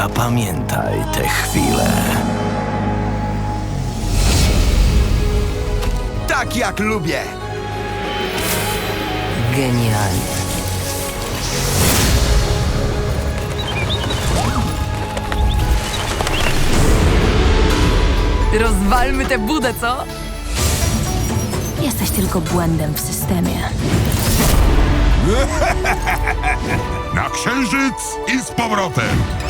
Zapamiętaj tę chwilę. Tak jak lubię! Genialne. Rozwalmy tę budę, co? Jesteś tylko błędem w systemie. Na księżyc i z powrotem.